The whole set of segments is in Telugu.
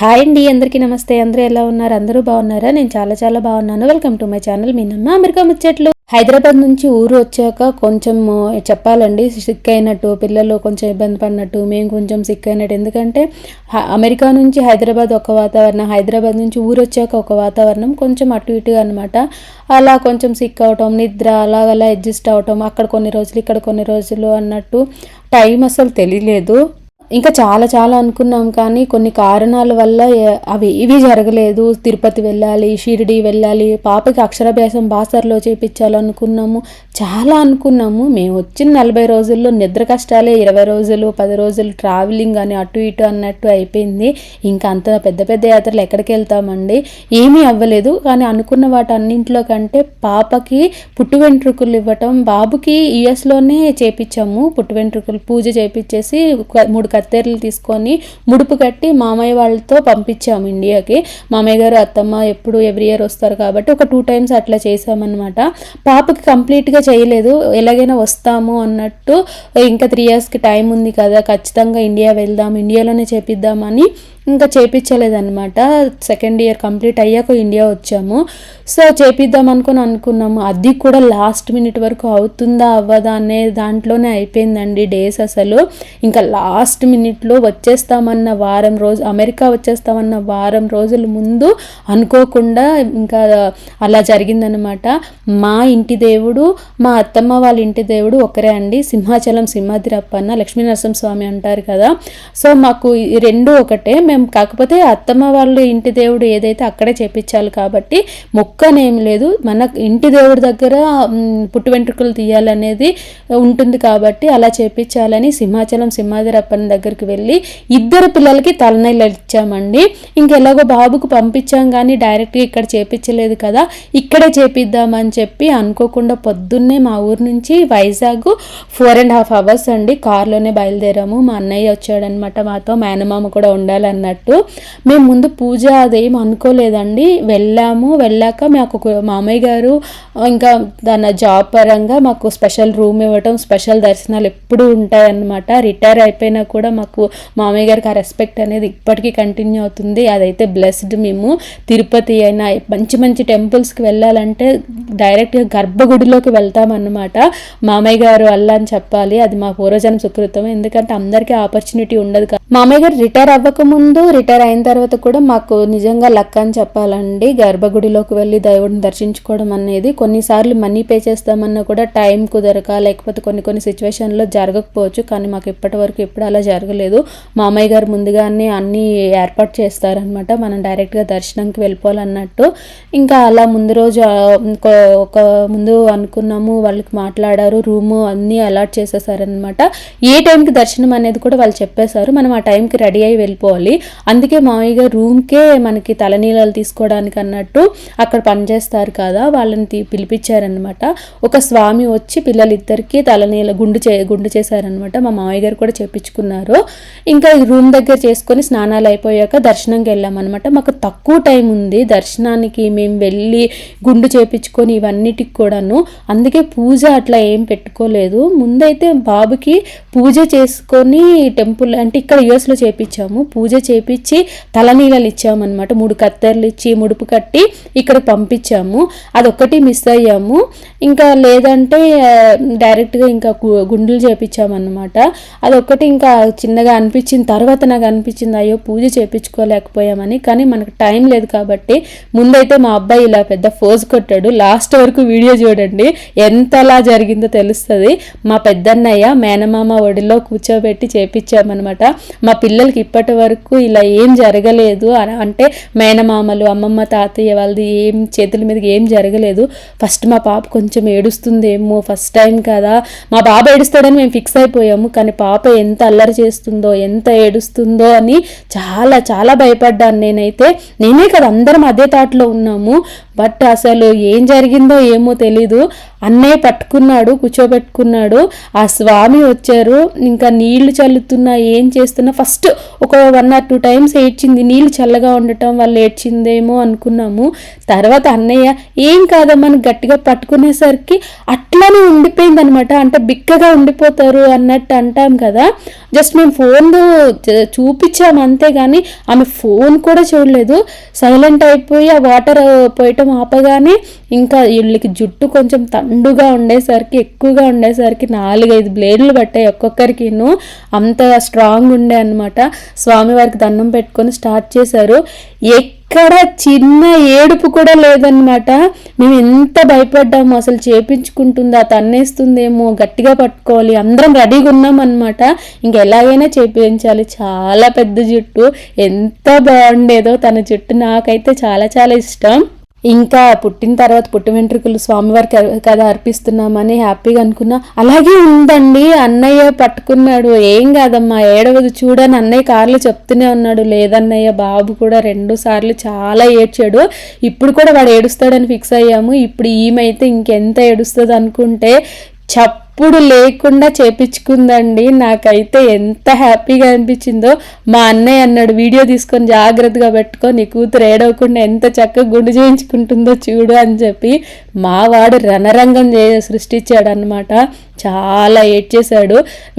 హాయ్ అండి అందరికీ నమస్తే. అందరూ ఎలా ఉన్నారు? అందరూ బాగున్నారా? నేను చాలా చాలా బాగున్నాను. వెల్కమ్ టు మై ఛానల్ మీ నమ్మ అమెరికా ముచ్చట్లు. హైదరాబాద్ నుంచి ఊరు వచ్చాక కొంచెం చెప్పాలండి సిక్ అయినట్టు పిల్లలు కొంచెం ఇబ్బంది పడినట్టు మేము కొంచెం సిక్ అయినట్టు. ఎందుకంటే అమెరికా నుంచి హైదరాబాద్ ఒక వాతావరణం హైదరాబాద్ నుంచి ఊరు వచ్చాక ఒక వాతావరణం కొంచెం అటు ఇటుగా అనమాట అలా కొంచెం సిక్ అవటం నిద్ర అలాగ అలా అడ్జస్ట్ అవటం అక్కడ కొన్ని రోజులు ఇక్కడ కొన్ని రోజులు అన్నట్టు టైం అసలు తెలియలేదు. ఇంకా చాలా చాలా అనుకున్నాం కానీ కొన్ని కారణాల వల్ల అవి ఇవి జరగలేదు. తిరుపతి వెళ్ళాలి షిరిడి వెళ్ళాలి పాపకి అక్షరాభ్యాసం బాసర్లో చేపించాలనుకున్నాము. చాలా అనుకున్నాము. మేము వచ్చిన నలభై రోజుల్లో నిద్ర కష్టాలే ఇరవై రోజులు పది రోజులు ట్రావెలింగ్ అని అటు ఇటు అన్నట్టు అయిపోయింది. ఇంకా అంత పెద్ద పెద్ద యాత్రలు ఎక్కడికి వెళ్తామండి? ఏమీ అవ్వలేదు. కానీ అనుకున్న వాటి కంటే పాపకి పుట్టు వెంట్రుకలు ఇవ్వటం బాబుకి యుఎస్లోనే చేపించాము పుట్టు వెంట్రుకలు పూజ చేపించేసి మూడు కత్తెరలు తీసుకొని ముడుపు కట్టి మామయ్య వాళ్ళతో పంపించాము ఇండియాకి. మామయ్య గారు అత్తమ్మ ఎప్పుడు ఎవ్రీ ఇయర్ వస్తారు కాబట్టి ఒక టూ టైమ్స్ అట్లా చేసామన్నమాట పాపకి కంప్లీట్గా చేయలేదు. ఎలాగైనా వస్తాము అన్నట్టు ఇంకా త్రీ ఇయర్స్కి టైం ఉంది కదా. ఖచ్చితంగా ఇండియా వెళ్దాం ఇండియాలోనే చేపిద్దామని ఇంకా చేపించలేదన్నమాట. సెకండ్ ఇయర్ కంప్లీట్ అయ్యాక ఇండియా వచ్చాము. సో చేపిద్దాం అనుకుని అనుకున్నాము. అది కూడా లాస్ట్ మినిట్ వరకు అవుతుందా అవ్వదా అనే దాంట్లోనే అయిపోయిందండి డేస్ అసలు. ఇంకా లాస్ట్ మినిట్లో వచ్చేస్తామన్న వారం రోజు అమెరికా వచ్చేస్తామన్న వారం రోజుల ముందు అనుకోకుండా ఇంకా అలా జరిగిందనమాట మా ఇంటి దేవుడు మా అత్తమ్మ వాళ్ళ ఇంటి దేవుడు ఒకరే అండి. సింహాచలం సింహాద్రిప్పన్న లక్ష్మీనరసింహ స్వామి అంటారు కదా. సో మాకు ఈ రెండు ఒకటే. మేము కాకపోతే అత్తమ్మ వాళ్ళు ఇంటి దేవుడు ఏదైతే అక్కడే చేపించాలి కాబట్టి మొక్కనేం లేదు. మన ఇంటి దేవుడి దగ్గర పుట్టు వెంట్రుకలు తీయాలనేది ఉంటుంది కాబట్టి అలా చేపించాలని సింహాచలం సింహాద్రప్పన్ దగ్గరికి వెళ్ళి ఇద్దరు పిల్లలకి తలనీళ్ళు ఇచ్చామండి. ఇంకెలాగో బాబుకు పంపించాం కానీ డైరెక్ట్గా ఇక్కడ చేపించలేదు కదా ఇక్కడే చేపిద్దామని చెప్పి అనుకోకుండా పొద్దున్నే మా ఊరు నుంచి Vizag four and half hours అండి. కార్లోనే బయలుదేరాము. మా అన్నయ్య వచ్చాడనమాట మాతో. మేనమామ కూడా ఉండాలన్నారు. అన్నట్టు మేము ముందు పూజ అదేం అనుకోలేదండి. వెళ్ళాము. వెళ్ళాక మాకు ఒక మామయ్య గారు ఇంకా తన జాబ్ పరంగా మాకు స్పెషల్ రూమ్ ఇవ్వటం స్పెషల్ దర్శనాలు ఎప్పుడూ ఉంటాయన్నమాట. రిటైర్ అయిపోయినా కూడా మాకు మామయ్య గారికి ఆ రెస్పెక్ట్ అనేది ఇప్పటికీ కంటిన్యూ అవుతుంది. అదైతే బ్లెస్డ్ మేము. తిరుపతి అయినా మంచి మంచి టెంపుల్స్కి వెళ్ళాలంటే డైరెక్ట్గా గర్భగుడిలోకి వెళ్తామన్నమాట. మామయ్య గారు అల్లా అని చెప్పాలి. అది మా పూర్వజన్మ సుకృతం ఎందుకంటే అందరికీ ఆపర్చునిటీ ఉండదు కదా మామయ్య గారు రిటైర్ అవ్వకముందు ముందు రిటైర్ అయిన తర్వాత కూడా మాకు నిజంగా లక్ అని చెప్పాలండి. గర్భగుడిలోకి వెళ్ళి దేవుడిని దర్శించుకోవడం అనేది కొన్నిసార్లు మనీ పే చేస్తామన్నా కూడా టైం కుదరక లేకపోతే కొన్ని కొన్ని సిచ్యువేషన్లో జరగకపోవచ్చు. కానీ మాకు ఇప్పటి వరకు ఎప్పుడు అలా జరగలేదు. మామయ్య గారు ముందుగానే అన్నీ ఏర్పాటు చేస్తారనమాట మనం డైరెక్ట్గా దర్శనంకి వెళ్ళిపోవాలన్నట్టు. ఇంకా అలా ముందు రోజు ఇంకో ఒక ముందు అనుకున్నాము. వాళ్ళకి మాట్లాడారు. రూము అన్నీ అలాట్ చేసేసారనమాట ఏ టైంకి దర్శనం అనేది కూడా వాళ్ళు చెప్పేశారు. మనం ఆ టైంకి రెడీ అయ్యి వెళ్ళిపోవాలి. అందుకే మామయ్య గారు రూమ్కే మనకి తలనీలాలు తీసుకోవడానికి అన్నట్టు అక్కడ పనిచేస్తారు కదా వాళ్ళని పిలిపించారనమాట ఒక స్వామి వచ్చి పిల్లలిద్దరికీ తలనీల గుండు చే గుండు చేశారనమాట మా మామయ్య గారు కూడా చేపించుకున్నారు ఇంకా రూమ్ దగ్గర చేసుకొని స్నానాలు అయిపోయాక దర్శనంకి వెళ్ళామన్నమాట. మాకు తక్కువ టైం ఉంది. దర్శనానికి మేము వెళ్ళి గుండు చేపించుకొని ఇవన్నిటికి కూడాను. అందుకే పూజ అట్లా ఏం పెట్టుకోలేదు. ముందైతే బాబుకి పూజ చేసుకొని టెంపుల్ అంటే ఇక్కడ యుఎస్లో చేపించాము. పూజ చేపించి తలనీలలు ఇచ్చామన్నమాట మూడు కత్తెరలు ఇచ్చి ముడుపు కట్టి ఇక్కడ పంపించాము. అదొక్కటి మిస్ అయ్యాము. ఇంకా లేదంటే డైరెక్ట్గా ఇంకా గుండెలు చేపించామన్నమాట. అదొక్కటి ఇంకా చిన్నగా అనిపించిన తర్వాత నాకు అనిపించింది అయ్యో పూజ చేపించుకోలేకపోయామని. కానీ మనకు టైం లేదు కాబట్టి ముందైతే మా అబ్బాయి ఇలా పెద్ద ఫోజ్ కొట్టాడు. లాస్ట్ వరకు వీడియో చూడండి ఎంతలా జరిగిందో తెలుస్తుంది. మా పెద్దన్నయ్య మేనమామ ఒడిలో కూర్చోబెట్టి చేపించామన్నమాట. మా పిల్లలకి ఇప్పటి వరకు ఇలా ఏం జరగలేదు అన- అంటే మేనమామలు అమ్మమ్మ తాతయ్య వాళ్ళది ఏం చేతుల మీదకి ఏం జరగలేదు. ఫస్ట్ మా పాప కొంచెం ఏడుస్తుందేమో ఫస్ట్ టైం కదా. మా బాబు ఏడుస్తాడని మేము ఫిక్స్ అయిపోయాము. కానీ పాప ఎంత అల్లరి చేస్తుందో ఎంత ఏడుస్తుందో అని చాలా చాలా భయపడ్డాను నేనైతే. నేనే కదా అందరం అదే థాట్లో ఉన్నాము. బట్ అసలు ఏం జరిగిందో ఏమో తెలీదు. అన్నయ్య పట్టుకున్నాడు కూర్చోబెట్టుకున్నాడు. ఆ స్వామి వచ్చారు. ఇంకా నీళ్ళు చల్లుతున్నా ఏం చేస్తున్నా ఫస్ట్ ఒక వన్ ఆర్ టూ టైమ్స్ ఏడ్చింది. నీళ్ళు చల్లగా ఉండటం వల్ల ఏడ్చిందేమో అనుకున్నాము. తర్వాత అన్నయ్య ఏం కాదమ్మా గట్టిగా పట్టుకునేసరికి అట్లానే ఉండిపోయింది అనమాట అంటే బిక్కగా ఉండిపోతారు అన్నట్టు అంటాం కదా. జస్ట్ మేము ఫోన్ చూపించాము అంతే కానీ ఆమె ఫోన్ కూడా చూడలేదు. సైలెంట్ అయిపోయి ఆ వాటర్ పోయటం ఆపగానే ఇంకా వీళ్ళకి జుట్టు కొంచెం తండుగా ఉండేసరికి ఎక్కువగా ఉండేసరికి నాలుగైదు బ్లేడ్లు పట్టాయి ఒక్కొక్కరికిను. అంత స్ట్రాంగ్ ఉండే అనమాట స్వామివారికి దండం పెట్టుకొని స్టార్ట్ చేశారు. ఎక్కడ చిన్న ఏడుపు కూడా లేదనమాట మేము ఎంత భయపడ్డాము అసలు చేపించుకుంటుందా తన్నేస్తుందేమో గట్టిగా పట్టుకోవాలి అందరం రెడీగా ఉన్నాం అనమాట ఇంకా ఎలాగైనా చేపించాలి. చాలా పెద్ద జుట్టు. ఎంత బాగుండేదో తన జుట్టు. నాకైతే చాలా చాలా ఇష్టం. ఇంకా పుట్టిన తర్వాత పుట్టి వెంట్రుకలు స్వామివారికి కదా అర్పిస్తున్నామని హ్యాపీగా అనుకున్నా. అలాగే ఉందండి అన్నయ్య పట్టుకున్నాడు. ఏం కాదమ్మా ఏడవది చూడని అన్నయ్య కార్లు చెప్తూనే ఉన్నాడు. లేదన్నయ్య బాబు కూడా రెండు సార్లు చాలా ఏడ్చాడు. ఇప్పుడు కూడా వాడు ఏడుస్తాడని ఫిక్స్ అయ్యాము. ఇప్పుడు ఈమె ఇంకెంత ఏడుస్తుంది అనుకుంటే చప్ ఎప్పుడు లేకుండా చేపించుకుందండి. నాకైతే ఎంత హ్యాపీగా అనిపించిందో మా అన్నయ్య అన్నాడు వీడియో తీసుకొని జాగ్రత్తగా పెట్టుకో నీ కూతురు ఏడవకుండా ఎంత చక్కగా గుండు చేయించుకుంటుందో చూడు అని చెప్పి మా వాడు రణరంగం చే సృష్టించాడు అనమాట చాలా ఏడ్ చేశాడు.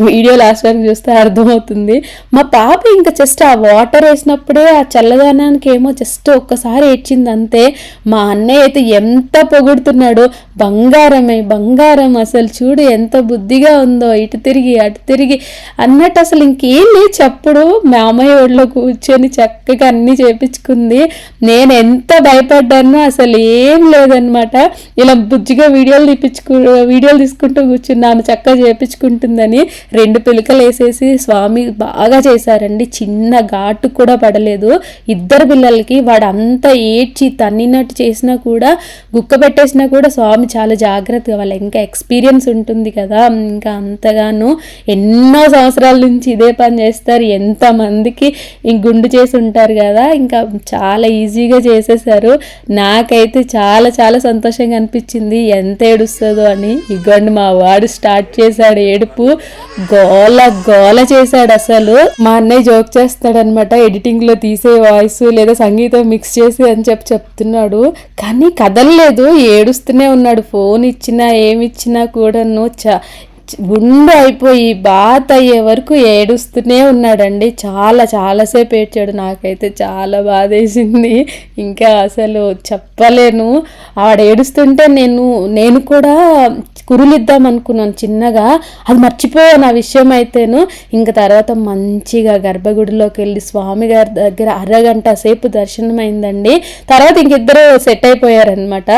వీడియో లాస్ట్ వరకు చూస్తే అర్థమవుతుంది. మా పాప ఇంకా జస్ట్ ఆ వాటర్ వేసినప్పుడే ఆ చల్లదనానికి ఏమో జస్ట్ ఒక్కసారి ఏడ్చింది అంతే. మా అన్నయ్య అయితే ఎంత పొగుడుతున్నాడు. బంగారమే బంగారం అసలు చూడు ఎంత బుద్ధిగా ఉందో. ఇటు తిరిగి అటు తిరిగి. అన్నట్టు అసలు ఇంకేం లేదు. చెప్పుడు మామయ్య ఒడిలో కూర్చొని చక్కగా అన్నీ చేపించుకుంది. నేను ఎంత భయపడ్డానో అసలు ఏం లేదనమాట ఇలా బుజ్జిగా వీడియోలు తీపించుకు వీడియోలు తీసుకుంటూ కూర్చున్నా ఆమె చక్కగా చేపించుకుంటుందని రెండు పిలకలు వేసేసి స్వామి బాగా చేశారండి. చిన్న ఘాటు కూడా పడలేదు. ఇద్దరు పిల్లలకి వాడు అంతా ఏడ్చి తన్నినట్టు చేసినా కూడా గుక్క పెట్టేసినా కూడా స్వామి చాలా జాగ్రత్తగా వాళ్ళ ఇంకా ఎక్స్పీరియన్స్ ఉంటుంది కదా. ఇంకా అంతగాను ఎన్నో సంవత్సరాల నుంచి ఇదే పని చేస్తారు. ఎంతమందికి గుండు చేసి ఉంటారు కదా. ఇంకా చాలా ఈజీగా చేసేసారు నాకైతే చాలా చాలా సంతోషంగా అనిపించింది. ఎంత ఏడుస్తుందో అని. ఇగోండి మా వాడు స్టార్ట్ చేశాడు ఏడుపు. గోల గోల చేశాడు అసలు. మా అన్నయ్య జోక్ చేస్తాడనమాట ఎడిటింగ్లో తీసే వాయిస్ లేదా సంగీతం మిక్స్ చేసి అని చెప్పి చెప్తున్నాడు. కానీ కదలలేదు ఏడుస్తూనే ఉన్నాడు. ఫోన్ ఇచ్చినా ఏమి ఇచ్చినా కూడా చ గుండె అయిపోయి బాత్ అయ్యే వరకు ఏడుస్తూనే ఉన్నాడండి. చాలా చాలాసేపు ఏడ్చాడు. నాకైతే చాలా బాధ వేసింది ఇంకా అసలు చెప్పలేను. ఆడ ఏడుస్తుంటే నేను నేను కూడా కురులిద్దాం అనుకున్నాను చిన్నగా. అది మర్చిపోయాను ఆ విషయం అయితేను. ఇంకా తర్వాత మంచిగా గర్భగుడిలోకి వెళ్ళి స్వామి గారి దగ్గర అరగంట సేపు దర్శనం అయిందండి తర్వాత ఇంకిద్దరు సెట్ అయిపోయారనమాట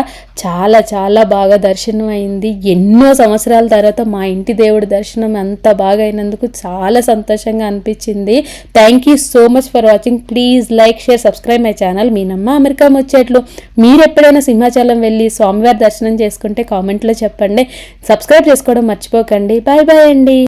చాలా చాలా బాగా దర్శనం అయింది ఎన్నో సంవత్సరాల తర్వాత మా ఇంటి దేవుడి దర్శనం అంత బాగా అయినందుకు చాలా సంతోషంగా అనిపించింది. Thank you so much for watching please like share subscribe my channel మీ నమ్మ అమెరికా వచ్చేట్లు మీరు ఎప్పుడైనా సింహాచలం వెళ్ళి స్వామివారి దర్శనం చేసుకుంటే కామెంట్లో చెప్పండి. సబ్స్క్రైబ్ చేసుకోవడం మర్చిపోకండి. బాయ్ బాయ్ అండి.